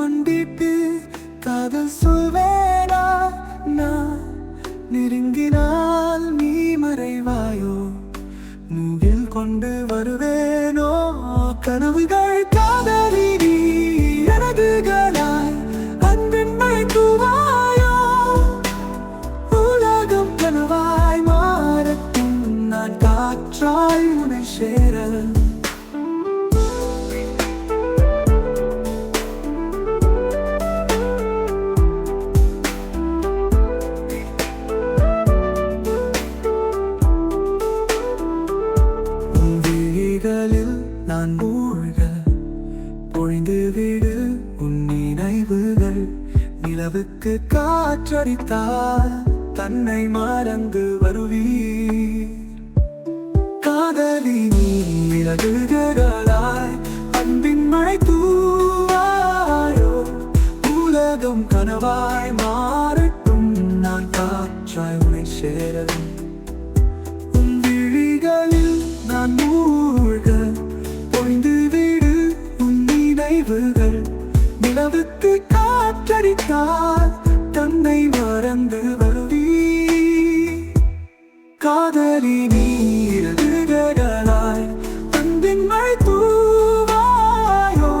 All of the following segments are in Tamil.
மண்டிட்டு காதல் சொல்வேடா நான் நெருங்கினால் நீ மறைவாயோ? மூகில் கொண்டு வருவேனோ? கனவுகள் நான் மூழ்க. பொழிந்து விடு உன் நினைவுகள். நிலவுக்கு காற்றடித்தால் தன்னை மறந்து வருவீர். காதலி நீ இலகுகளாய் அன்பின் மழை தூவாயோ. உலகம் கனவாய் மாறட்டும் நான் காற்றாய் உனை சேரவும் உன் விழிகளில் நான் மூ நினைவுகள் நிலவுக்கு காற்றடித்தால் தன்னை மறந்து வருவி காதலி நீரதுகளாய் அன்பின் மழை தூவாயோ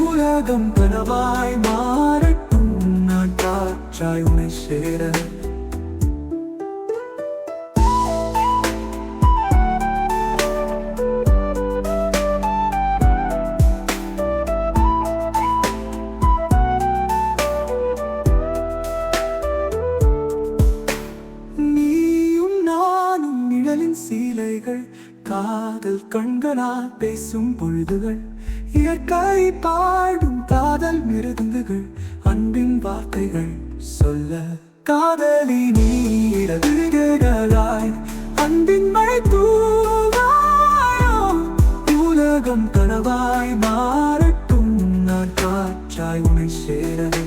உலகம் கனவாய் மாறட்டும் நான் காற்றாய் உனை சேர ஓசைகள் காதல் கண்களால் பேசும் பொழுதுகள் இயற்கை பாடும் காதல் மிருதுகள் அன்பின் வார்த்தைகள் சொல்ல. காதலி நீடலாய் அன்பின் மழை தூவாயோ உலகம் கனவாய் மாறட்டும் நான் காற்றாய் உனை சேரவே